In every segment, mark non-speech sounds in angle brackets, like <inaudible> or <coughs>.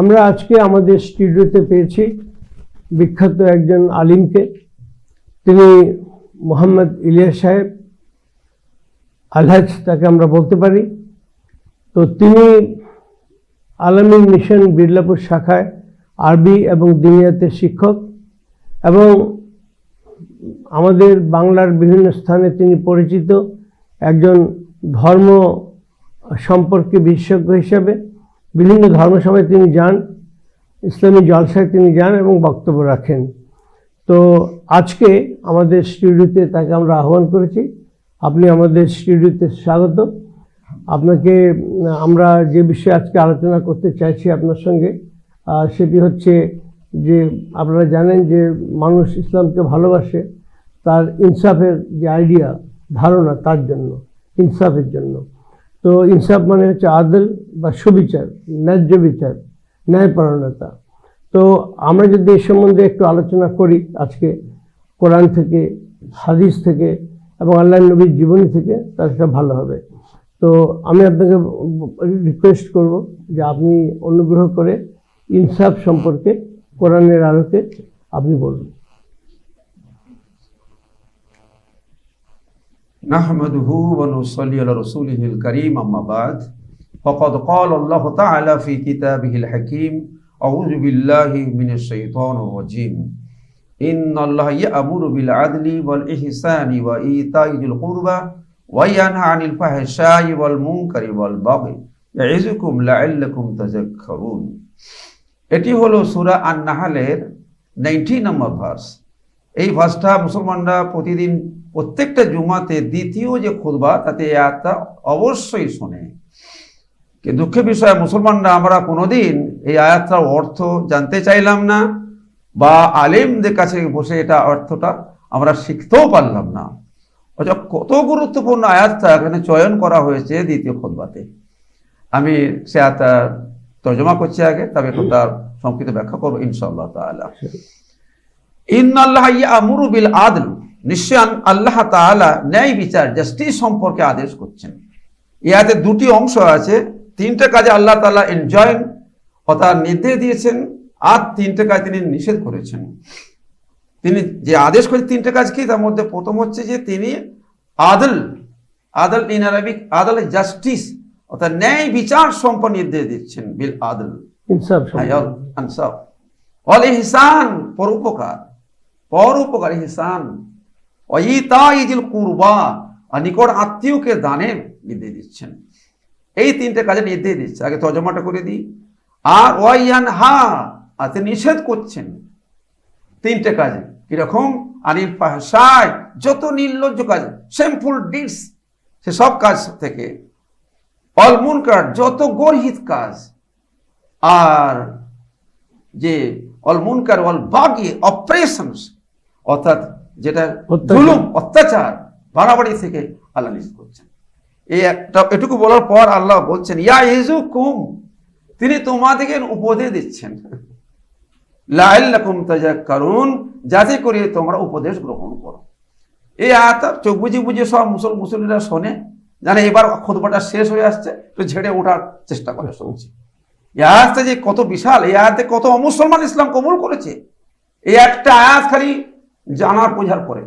আমরা আজকে আমাদের স্টুডিওতে পেয়েছি বিখ্যাত একজন আলিমকে। তিনি মোহাম্মদ ইলিয়াস সাহেব, আলহাজ তাকে আমরা বলতে পারি। তো তিনি আলামী মিশন বিড়লাপুর শাখায় আরবি এবং দিনিয়াতে শিক্ষক এবং আমাদের বাংলার বিভিন্ন স্থানে তিনি পরিচিত একজন ধর্ম সম্পর্কে বিশেষজ্ঞ হিসেবে। বিভিন্ন ধর্মসভায় তিনি যান, ইসলামী জলসায় তিনি যান এবং বক্তব্য রাখেন। তো আজকে আমাদের স্টুডিওতে তাকে আমরা আহ্বান করেছি। আপনি আমাদের স্টুডিওতে স্বাগত। আপনাকে, আমরা যে বিষয়ে আজকে আলোচনা করতে চাইছি আপনার সঙ্গে সেটি হচ্ছে যে আপনারা জানেন যে মানুষ ইসলামকে ভালোবাসে, তার ইনসাফের যে আইডিয়া ধারণা, তার জন্য, ইনসাফের জন্য। তো ইনসাফ মানে হচ্ছে আদল বা সুবিচার, ন্যায্য বিচার, ন্যায়পরায়ণতা। তো আমরা যদি এ সম্বন্ধে একটু আলোচনা করি আজকে কোরআন থেকে, হাদিস থেকে এবং আল্লাহ নবীর জীবনী থেকে সেটা ভালো হবে। তো আমি আপনাকে রিকোয়েস্ট করব যে আপনি অনুগ্রহ করে ইনসাফ সম্পর্কে কোরআনের আলোকে আপনি বলুন। نحمده ونصلي على رسوله الكريم أما بعد فقد قال الله تعالى في كتابه الحكيم أعوذ بالله من الشيطان الرجيم إن الله يأمر بالعدل والإحسان وإيتاء ذي القربى وينهى عن الفحشاء والمنكر والبغي يعظكم لعلكم تذكرون এটি হলো সূরা আন নাহালের 19 নম্বর ভার্স এই ভার্সটা মুসলমানরা প্রতিদিন প্রত্যেকটা জুমাতে দ্বিতীয় যে খুতবা তাতে এই আয়াতটা অবশ্যই শোনে। কি দুঃখের বিষয় মুসলমানরা আমরা কোনোদিন এই আয়াতটার অর্থ জানতে চাইলাম না বা আলেমদের কাছে বসে এটা অর্থটা আমরা শিখতেও পারলাম না। অথচ কত গুরুত্বপূর্ণ আয়াতটা এখানে চয়ন করা হয়েছে দ্বিতীয় খুতবাতে। আমি সে আয়াতটা তর্জমা করছি আগে তবে একটু তার সংক্ষিপ্ত ব্যাখ্যা করব ইনশাআল্লাহ তাআলা। ইন্নাল্লাহ ইয়ামুরু বিল আদল। নিশ্চয় আল্লাহ তাআলা ন্যায় বিচার জাস্টিস সম্পর্কে আদেশ করছেন। ইয়াতে দুটি অংশ আছে। তিনটে কাজে আল্লাহ তাআলা এনজয় অর্থাৎ নির্দেশ দিয়েছেন আর তিনটে কাজ তিনি নিষেধ করেছেন। তিনি যে আদেশ করেছেন তিনটে কাজ কি তার মধ্যে প্রথম হচ্ছে যে তিনি আদল আদল ইন আরবিক আদল জাস্টিস অর্থাৎ ন্যায় বিচার সম্পর্কে নির্দেশ দিচ্ছেন বিল আদল। ইনসাফ অল ইহসান পরোপকার। পরোপকার ইহসান। অয়িতা ইজিল কুরবা নিকট আত্মীয়কে দানের নির্দেশ দিচ্ছেন। এই তিনটে কাজে নির্দেশ দিচ্ছে। আগে তর্জমাটা করে দিই। আর ওয়াইয়ান হা আর নিষেধ করছেন তিনটে কাজে। কীরকম? আনিল ফাহসায় যত নির্লজ্জ কাজ, শ্যামফুল ডিটস সে সব কাজ থেকে। অলমুন অলমুনকার যত গর্হিত কাজ। আর যে অল মুনকার, অল বাগি, অপারেশনস, অর্থাৎ যেটা অত্যাচার। জুলুম অত্যাচার বাড়াবাড়ি থেকে আল্লাহ নিষেধ করছেন। এই একটা এটুকু বলার পর আল্লাহ বলছেন ইয়া ইজু কুম তিনি তোমাদেরকে উপদেশ দিচ্ছেন। লাইল্লাকুম তাজাক্কারুন যাতে করে তোমরা উপদেশ গ্রহণ করো। এই আয়াত চোখ বুঝি বুঝি সব মুসল মুসলিমরা শোনে জানে এবার খুতবাটা শেষ হয়ে আসছে তো ঝেড়ে ওঠার চেষ্টা করে শুনছি এই আয়াতটা যে কত বিশাল এই আয়াতে কত অমুসলমান ইসলাম কবুল করেছে। এই একটা আয়াত খালি জানার বোঝার পরে।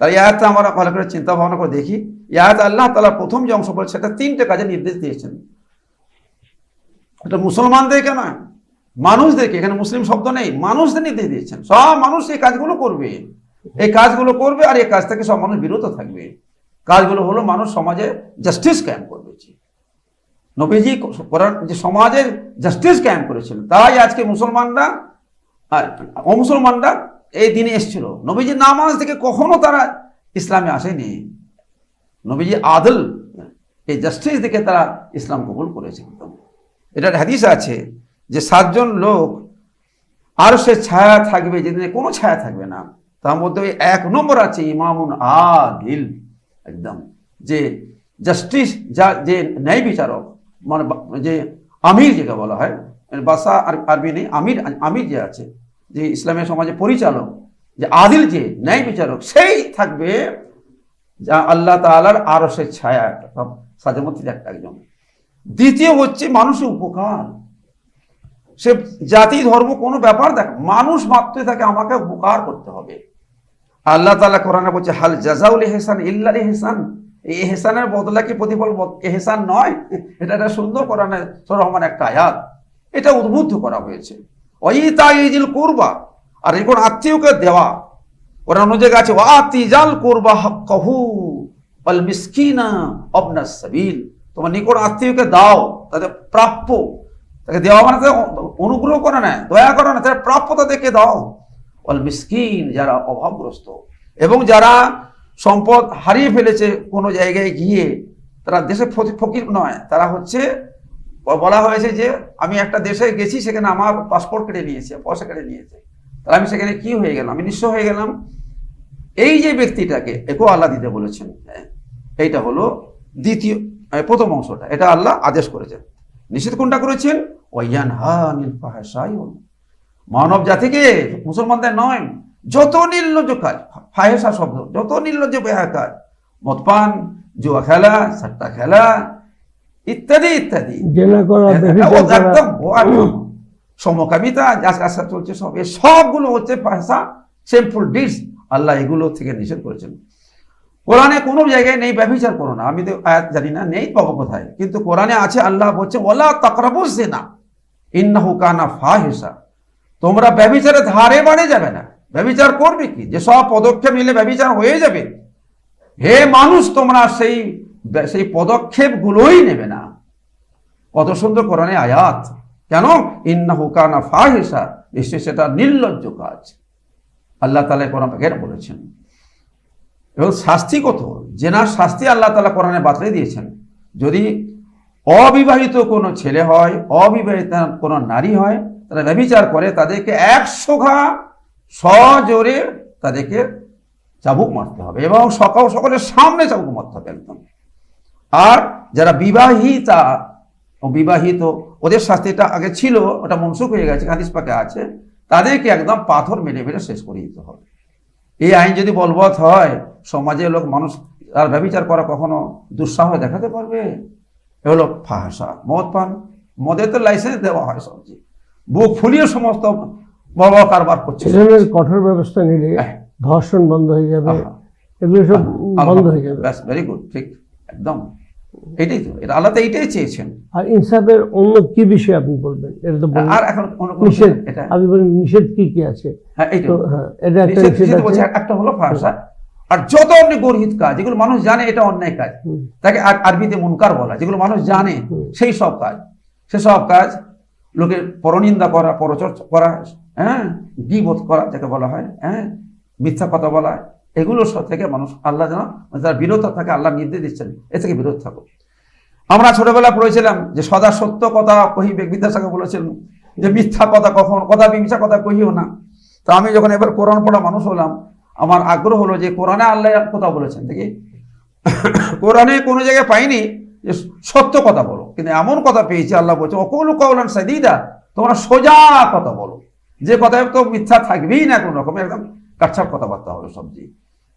তাই এই আয়াতটা আমরা ভালো করে চিন্তা ভাবনা করে দেখি। এই আয়াত আল্লাহ তালা প্রথম যে অংশ বলে সেটা তিনটে কাজে নির্দেশ দিয়েছেন। এটা মুসলমানদেরকে নয়, মানুষদেরকে। এখানে মুসলিম শব্দ নেই, মানুষদের নির্দেশ দিয়েছেন। সব মানুষ এই কাজগুলো করবে। এই কাজগুলো করবে আর এই কাজ থেকে সব মানুষ বিরত থাকবে। কাজগুলো হলো মানুষ সমাজে জাস্টিস ক্যাম্প করবে। নবীজি যে সমাজে জাস্টিস ক্যাম্প করেছিলেন, তাই আজকে মুসলমানরা আর অমুসলমানরা এই দিনে এসেছিল। নবীজি নামাজ থেকে কখনো তারা ইসলামে আসেনি। নবীজি আদল, এই জাস্টিস দেখে তারা ইসলাম কবুল করেছে। এটার হাদিস আছে যে সাতজন লোক আর সে ছায়া থাকবে, যেদিনে কোনো ছায়া থাকবে না। তার মধ্যে এক নম্বর আছে ইমামুন আদিল, একদম। যে জাস্টিস যা, যে ন্যায় বিচারক মানে যে আমির যেটা বলা হয় বাসা আর আরবি নেই, আমির আমির যে আছে, যে ইসলামের সমাজে পরিচালক, যে আদিল যে ন্যায় বিচারক, সেই থাকবে যা আল্লাহ তাআলার আরও সে ছায়া একটা সব মধ্যে একটা একজন। দ্বিতীয় হচ্ছে মানুষের উপকার। সে জাতি, ধর্ম, কোনো ব্যাপার দেখ, মানুষ মাত্রই তাকে আমাকে উপকার করতে হবে। আল্লাহ তাআলা কোরআনে বলছে, হাল জাজাউল হেসান ইল্লাল হেসান এই হেসানের বদলা কি প্রতিফল এহসান নয়? <laughs> এটা একটা সুন্দর কোরআনে রহমান একটা আয়াত। এটা উদ্বুদ্ধ করা হয়েছে। ওই তাইজিল করবা, আর এখন আত্মীয়কে দেওয়া। ওরা অন্য জায়গায় আছে, ওয়াতিজাল করবা হাক্কাহু ওয়াল মিসকিনা অবনাস সাবিল। তোমার নিকট আত্মীয়কে দাও, তাদের প্রাপ্য। তাকে দেওয়া মানে তাদের অনুগ্রহ করে না দয়া করে না তাদের প্রাপ্য তাদেরকে দাও। ওয়াল মিসকিন, যারা অভাবগ্রস্ত। এবং যারা সম্পদ হারিয়ে ফেলেছে কোনো জায়গায় গিয়ে, তারা দেশে ফকি- ফকির নয়, তারা হচ্ছে বলা হয়েছে যে আমি একটা দেশে গেছি সেখানে আমার পাসপোর্ট কেটে নিয়েছে পয়সা কেটে নিয়েছে। তাহলে আমি সেখানে কি হয়ে গেলাম? আমি নিঃস্ব হয়ে গেলাম। এই যে ব্যক্তিটাকে একেও আল্লাহ দিতে বলেছেন হ্যাঁ, এইটা হলো দ্বিতীয় প্রথম অংশটা। এটা আল্লাহ আদেশ করেছেন। নিষেধ কোনটা করেছেন? ওয়াইয়ান হা নীল মানব জাতিকে মুসলমানদের নয় যত নির্লজ্জ কাজ ফাহেসা শব্দ যত নির্লজ্জ বেহা কাজ মদপান জুয়া খেলা সাট্টা খেলা ইত্যাদি ইত্যাদি। হ্যাঁ, সমকামিতা যা চলছে সব সবগুলো হচ্ছে ভাষা সিম্পল ডিস আল্লাহ এগুলো থেকে নিষেধ করেছেন। কোরআনে কোনো জায়গায় নেই ব্যভিচার করো না। আমি তো আয়াত জানি না নেই পাবো কোথায়? কিন্তু কোরআনে আছে আল্লাহ বলছে ওলা তাকরাবু না ইন্নাহু কানা ফাহিসা তোমরা ব্যভিচারে ধারে বাড়ে যাবে না। ব্যভিচার করবে কি? যে সব পদক্ষেপ নিলে ব্যভিচার হয়ে যাবে। হে মানুষ তোমরা সেই সেই পদক্ষেপগুলোই নেবে না। কত সুন্দর কোরআনে আয়াত। কেন? ইন্নাহু কানা ফাহিসা নিশ্চয় সেটা নির্লজ্জ কাজ। আল্লাহ তালা কোরআন কেন বলেছেন। এবং শাস্তি কত? জেনার শাস্তি আল্লাহ তালা কোরআনে বাতলে দিয়েছেন। যদি অবিবাহিত কোনো ছেলে হয়, অবিবাহিত কোনো নারী হয়, তারা ব্যভিচার করে, তাদেরকে একশো ঘা সজোরে তাদেরকে চাবুক মারতে হবে এবং সকাল, সকলের সামনে চাবুক মারতে হবে একদম। আর যারা বিবাহিতা বিবাহিত ওদের শাস্তিটা আগে ছিল ওটা মনসুখ হয়ে গেছে হাদিস পাকে আছে তাদেরকে একদম পাথর মেরে মেরে শেষ করে দিতে হবে। এই আইন যদি বলবৎ হয় সমাজের লোক মানুষ আর ব্যবচার করা কখনো দুঃসাহ দেখাতে পারবে? এ হলো ফাহাসা মদ পান। মদের তো লাইসেন্স দেওয়া হয় সবজি। বুক ফুলিয়ে সমস্ত বড় কারবার করছে। কঠোর ব্যবস্থা নিলে হ্যাঁ। ধর্ষণ বন্ধ হয়ে যাবে। এগুলো সব বন্ধ হয়ে যাবে। ব্যাস ভেরি গুড ঠিক একদম। এটাই তো এটা আল্লাহ তো এইটাই চেয়েছেন। আর ইনসাফের অন্য কি বিষয় আপনি বলবেন? এটা তো আর এখন নিষেধ এটা আপনি বলেন নিষেধ কি কি আছে? হ্যাঁ এইটা তো হ্যাঁ এটা একটা নিষেধ- বলছে একটা হলো ফারসা। আর যত গর্হিত কাজ যেগুলো মানুষ জানে এটা অন্যায় কাজ। তাকে আর- আরবিতে মুনকার বলা যেগুলো মানুষ জানে সেই সব কাজ। সেসব কাজ লোকের পরনিন্দা করা পরচর্চা করা হ্যাঁ গিবোধ করা যাকে বলা হয় হ্যাঁ মিথ্যা কথা বলা এগুলো সব থেকে মানুষ আল্লাহ যেন যারা বিরত থাকে আল্লাহ নির্দেশ দিচ্ছেন এ থেকে বিরত থাকো আমরা ছোটবেলা পড়েছিলাম যে সদা সত্য কথা কহিবে বিদ্যাসাগর বলেছিলেন যে মিথ্যা কথা কখন, কথা মিথ্যা কথা কহিও না। তো আমি যখন এবার কোরআন পড়া মানুষ হলাম, আমার আগ্রহ হলো যে কোরআনে আল্লাহ কথা বলেছেন দেখি। কোরআনে কোনো জায়গায় পাইনি যে সত্য কথা বলো, কিন্তু এমন কথা পেয়েছি আল্লাহ বলছে অকুল কৌলান সাদিদা তোমরা সোজা কথা বলো। যে কথায় তো মিথ্যা থাকবেই না কোনো রকম, একদম কাচ্ছার কথাবার্তা হবে সবজি।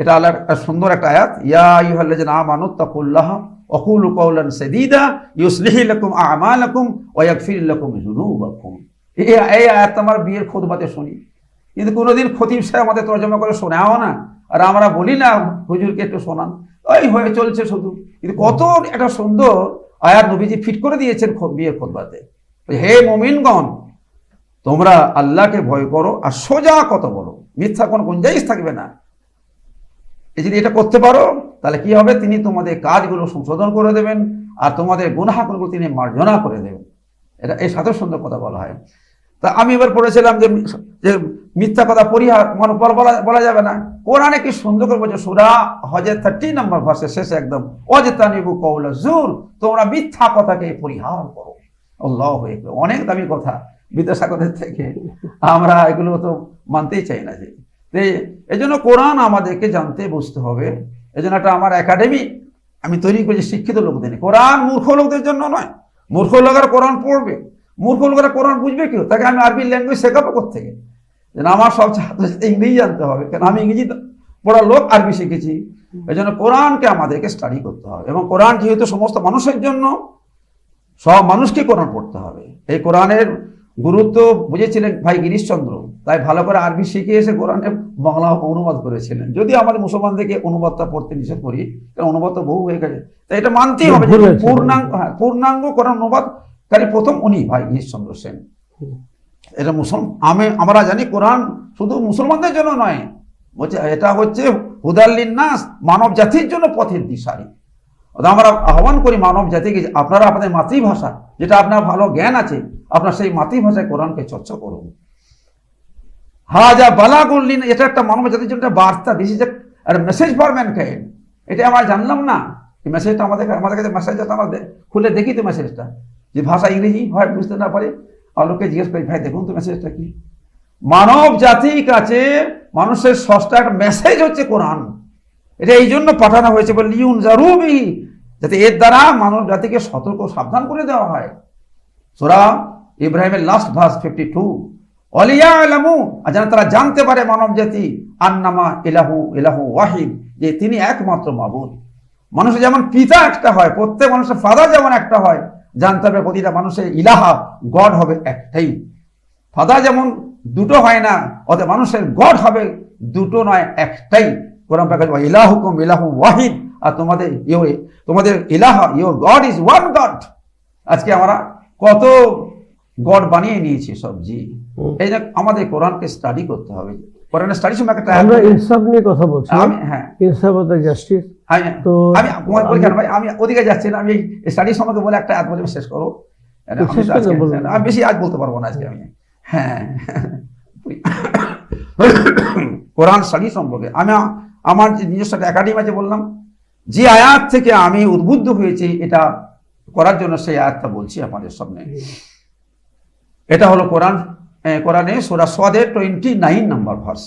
এটা আল্লাহর একটা সুন্দর একটা আয়াত, ইয়া আইয়ুহাল্লাযিনা আমানু তাকুল্লাহ অকুল কৌলান সাদিদা ইউসলিহি লাকুম আমালাকুম ওয়া ইয়াগফির লাকুম যুনুবাকুম। এই আয়াত আমার বিয়ের খুতবাতে শুনি। কিন্তু কোনোদিন খতিব সাহেব আমাদের তর্জমা করে শোনাও না, আর আমরা বলি না, হুজুরকে একটু শোনান। ওই হয়ে চলছে শুধু। কিন্তু কত একটা সুন্দর আয়াত নবীজি ফিট করে দিয়েছেন বিয়ের খোদবাতে হে মমিনগণ, তোমরা আল্লাহকে ভয় করো আর সোজা কথা বলো। মিথ্যা কোনো গুঞ্জাইশ থাকবে না। যদি এটা করতে পারো, তাহলে কি হবে? তিনি তোমাদের কাজগুলো সংশোধন করে দেবেন, আর তোমাদের গুনাহাগুলো তিনি মার্জনা করে দেবেন। এটা এই সাথে সুন্দর কথা বলা হয়। তা আমি এবার পড়েছিলাম যে যে মিথ্যা কথা পরিহার মানে বলা- বলা যাবে না। কোরআনে কি সুন্দর করে বলছে, সুরা হজের থার্টি নম্বর ভার্সে শেষে একদম অজেতানিবু কৌলা জুর তোমরা মিথ্যা কথাকে পরিহার করো। আল্লাহ অনেক দামি কথা। বিদ্যাসাগরের থেকে আমরা এগুলো তো মানতেই চাই না যে। এই জন্য কোরআন আমাদেরকে জানতে বুঝতে হবে। এই জন্য একটা আমার একাডেমি আমি তৈরি করেছি শিক্ষিত লোকদের। কোরআন মূর্খ লোকদের জন্য নয়। মূর্খ লোকেরা কোরআন পড়বে। মূর্খ লোকেরা কোরআন বুঝবে কেউ তাকে আমি আরবি ল্যাঙ্গুয়েজ শেখাবো কোথেকে যেন আমার সব ছাত্র ইংরেজি জানতে হবে। কেন আমি ইংরেজি পড়ার লোক আরবি শিখেছি? এই জন্য কোরআনকে আমাদেরকে স্টাডি করতে হবে। এবং কোরআন যেহেতু সমস্ত মানুষের জন্য, সব মানুষকে কোরআন পড়তে হবে। এই কোরআনের গুরুত্ব বুঝেছিলেন ভাই গিরিশচন্দ্র। তাই ভালো করে আরবি শিখে এসে কোরআনে বাংলা অনুবাদ করেছিলেন। যদি আমাদের মুসলমানদেরকে অনুবাদটা পড়তে নিষেধ করি কারণ অনুবাদ তো বহু হয়ে গেছে। তাই এটা মানতেই হবে। পূর্ণাঙ্গ হ্যাঁ পূর্ণাঙ্গ কোরআন অনুবাদকারী প্রথম উনি ভাই গিরিশচন্দ্র সেন। এটা মুসলমান আমি আমরা জানি কোরআন শুধু মুসলমানদের জন্য নয় বলছে এটা হচ্ছে হুদাল্লিন নাস মানব জাতির জন্য পথের দিশারি। আমরা আহ্বান করি মানব জাতিকে আপনারা আপনাদের মাতৃভাষা যেটা আপনার ভালো জ্ঞান আছে আপনার সেই মাতৃভাষায় কোরআনকে চর্চা করুন। হাজা বালাগুল্লিন এটা একটা মানব জাতির জন্য একটা বার্তা this is message for mankind এটা আমরা জানলাম না। মেসেজটা আমাদের আমাদের কাছে মেসেজটা আমরা দে- খুলে দেখি তো মেসেজটা যে ভাষা ইংরেজি, হয় বুঝতে না পারে, আর লোককে জিজ্ঞেস করি, ভাই, দেখুন তো মেসেজটা কি? মানব জাতির কাছে মানুষের ষষ্ঠ একটা মেসেজ হচ্ছে কোরআন। এটা এই জন্য পাঠানো হয়েছে বলে লিউন জারুবি, যাতে এর দ্বারা মানব জাতিকে সতর্ক সাবধান করে দেওয়া হয়। সোরা ইব্রাহিমের লাস্ট ভার্স ফিফটি টু অলিয়া এলামু আর যেন তারা জানতে পারে মানব জাতি, আন্নামা ইলাহু ইলাহু ওয়াহিদ যে তিনি একমাত্র মাবুদ। মানুষের যেমন পিতা একটা হয়, প্রত্যেক মানুষের ফাদার যেমন একটা হয়, জানতে হবে প্রতিটা মানুষের ইলাহা গড হবে একটাই। ফাদার যেমন দুটো হয় না, অতএব মানুষের গড হবে দুটো নয়, একটাই। কোরআন পাকে ইলাহুকুম ইলাহু ওয়াহিদ আর তোমাদের ইউ তোমাদের ইলাহা your God is one God আজকে আমরা কত গড বানিয়ে নিয়েছি সবজি। হুম। এই যে আমাদের কোরআনকে স্টাডি করতে হবে। কোরআনের স্টাডি সময় একটা আমরা ইনসাফ নিয়ে কথা বলছি। আমি হ্যাঁ। ইনসাফ অফ দ্য জাস্টিস আমি তো- আমি তোমার পরীক্ষা ভাই আমি ওদিকে যাচ্ছি না আমি স্টাডি সম্পর্কে বলে একটা বলে আমি শেষ করে। আমি বেশি আজ বলতে পারব না আজকে আমি। হ্যাঁ। <coughs> কোরআন স্টাডি সম্পর্কে। আমি আমার যে নিজস্ব একটা একাডেমি আছে বললাম যে আয়াত থেকে আমি উদ্বুদ্ধ হয়েছি এটা করার জন্য সেই আয়াতটা বলছি আপনাদের সামনে। এটা হলো কোরআন কোরআনে সোরা সোয়াদের টোয়েন্টি নাইন নাম্বার ভার্স।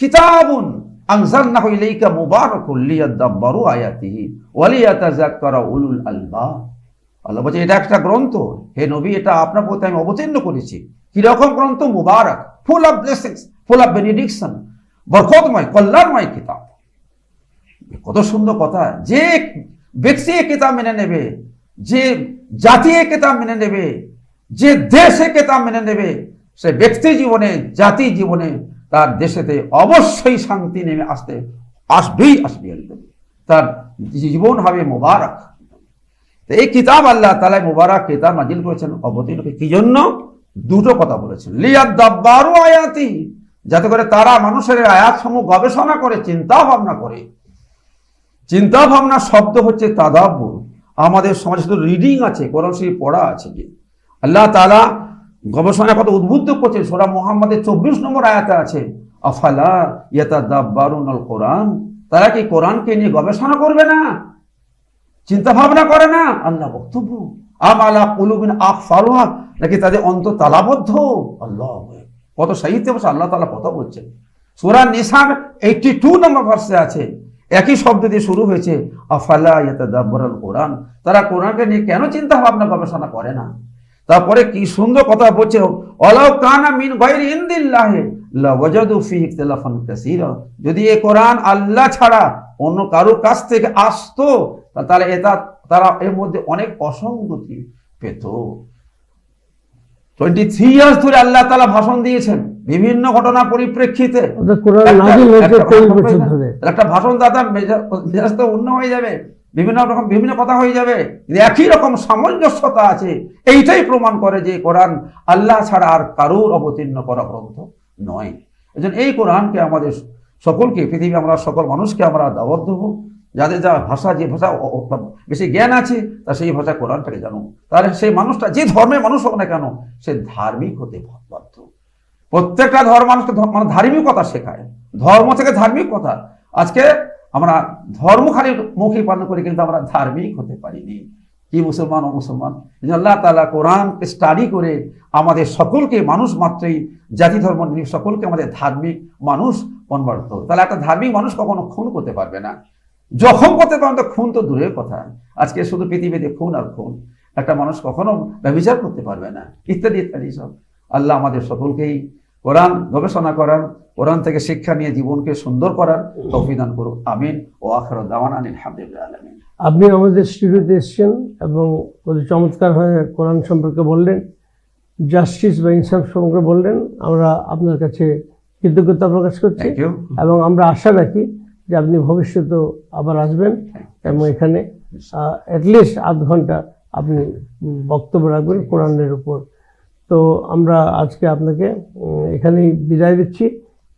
কিতাবুন আনজালনাহু ইলাইকা মুবারাকুল লিয়াদাব্বারু আয়াতিহি ওয়া লিয়াতাযাক্কারা উলুল আলবাব। আল্লাহ বলছে, এটা একটা গ্রন্থ। হে নবী, এটা আপনার প্রতি আমি অবতীর্ণ করেছি। কীরকম গ্রন্থ? মুবারক। Full of blessings full of benediction বরকতময়, কল্যাণময় কিতাব। কত সুন্দর কথা। যে ব্যক্তি এ কিতাব মেনে নেবে, যে জাতি এ কিতাব মেনে নেবে যে দেশ কিতাব মেনে নেবে, সে ব্যক্তি জীবনে, জাতি জীবনে তার দেশেতে অবশ্যই শান্তি নেমে আসতে আসবেই আসবে একদম। তার জীবন হবে মোবারক। তো এই কিতাব আল্লাহ তালা মুবারক কিতাব নাজিল করেছেন অবতীর্ণ করে। কি জন্য? দুটো কথা বলেছেন। লিয়াদ দাব্বারু আয়াতি, যাতে করে তারা মানুষের আয়াত সমূহ গবেষণা করে চিন্তা ভাবনা করে। চিন্তা ভাবনা শব্দ হচ্ছে তাদাব্বুর। আমাদের সমাজে শুধু রিডিং আছে, কোরআন শরীফ পড়া আছে। যে আল্লাহ তালা গবেষণা কত উদ্বুদ্ধ করছেন। সোরা মোহাম্মদের চব্বিশ নম্বর আয়াতে আছে, আফালা ইয়াতা দাব্বারুল কোরআন তারা কি কোরআনকে নিয়ে গবেষণা করবে না? চিন্তা ভাবনা করে না? আল্লাহ বক্তব্য। আমালা কুলুবিন আখ ফারুয়া নাকি তাদের অন্ত তালাবদ্ধ? আল্লাহ কত সাহিত্য বসে আল্লাহ তালা কথা বলছেন। সুরা নিসান এইটটি টু নম্বর ভার্সে আছে, একই শব্দ দিয়ে শুরু হয়েছে, আফালা ইয়াতাদাব্বারুল কোরআন তারা কোরআনকে নিয়ে কেন চিন্তা ভাবনা গবেষণা করে না? তারপরে কি সুন্দর কথা বলছে অলাউ কানা মিন গায়রি ইনদিল্লাহি লাওয়াজাদু ফিহি ইখতিলাফান কাসীরা। যদি এই কোরআন আল্লাহ ছাড়া অন্য কারোর কাছ থেকে আসতো তাহলে এটা তারা এর মধ্যে অনেক অসঙ্গতি পেত। টোয়েন্টি থ্রি ইয়ার্স ধরে আল্লাহ তালা ভাষণ দিয়েছেন বিভিন্ন ঘটনা পরিপ্রেক্ষিতে। কোরআন একটা- হয়েছে একটা- তেইশ বছর ধরে। একটা ভাষণ দাতা মেজা- মেজাজ তো অন্য হয়ে যাবে। বিভিন্ন রকম বিভিন্ন কথা হয়ে যাবে। একই রকম সামঞ্জস্যতা আছে। এইটাই প্রমাণ করে যে কোরআন আল্লাহ ছাড়া আর কারোর অবতীর্ণ করা গ্রন্থ নয়। এজন্য এই কোরআনকে আমাদের সকলকে পৃথিবী আমরা সকল মানুষকে আমরা দাওয়াত দেবো। যাদের যা ভাষা, যে ভাষা বেশি জ্ঞান আছে, তা সেই ভাষা কোরআনটাকে জানো তাহলে সেই মানুষটা, যে ধর্মের মানুষ হোক না কেন, সে ধার্মিক হতে বাধ্য। প্রত্যেকটা ধর্ম মানুষকে মানে ধার্মিকতা শেখায়। ধর্ম থেকে ধার্মিক কথা। আজকে আমরা ধর্ম খালি মুখে পালন করি, কিন্তু আমরা ধার্মিক হতে পারিনি। কি মুসলমান ও মুসলমান আল্লাহ তালা কোরআন স্টাডি করে আমাদের সকলকে, মানুষ মাত্রই, জাতি, ধর্ম নিয়ে সকলকে আমাদের ধার্মিক মানুষ কনভার্ট তাহলে একটা ধার্মিক মানুষ কখনো খুন করতে পারবে না। যখন করতে পারবে তো খুন তো দূরের কথা। আজকে শুধু পৃথিবীতে খুন আর খুন। একটা মানুষ কখনো ব্যবচার করতে পারবে না। ইত্যাদি ইত্যাদি সব। আল্লাহ আমাদের সকলকেই কোরআন গবেষণা করার কোরআন থেকে শিক্ষা নিয়ে জীবনকে সুন্দর করার দান করুক। আমিন। ও আখর দাওয়ান আলহামদুলিল্লাহ আলমিন। আপনি আমাদের স্টুডিওতে এসছেন এবং চমৎকার হয়ে কোরআন সম্পর্কে বললেন জাস্টিস বা ইনসাফ সম্পর্কে বললেন। আমরা আপনার কাছে কৃতজ্ঞতা প্রকাশ করছি এবং আমরা আশা রাখি যে আপনি ভবিষ্যতেও আবার আসবেন এবং এখানে অ্যাটলিস্ট আধ ঘণ্টা আপনি বক্তব্য রাখবেন কোরআনের উপর। তো আমরা আজকে আপনাকে এখানেই বিদায় দিচ্ছি।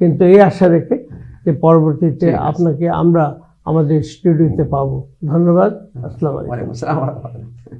কিন্তু এই আশা রেখে যে পরবর্তীতে আপনাকে আমরা আমাদের স্টুডিওতে পাবো। ধন্যবাদ। আসসালাম আলাইকুম।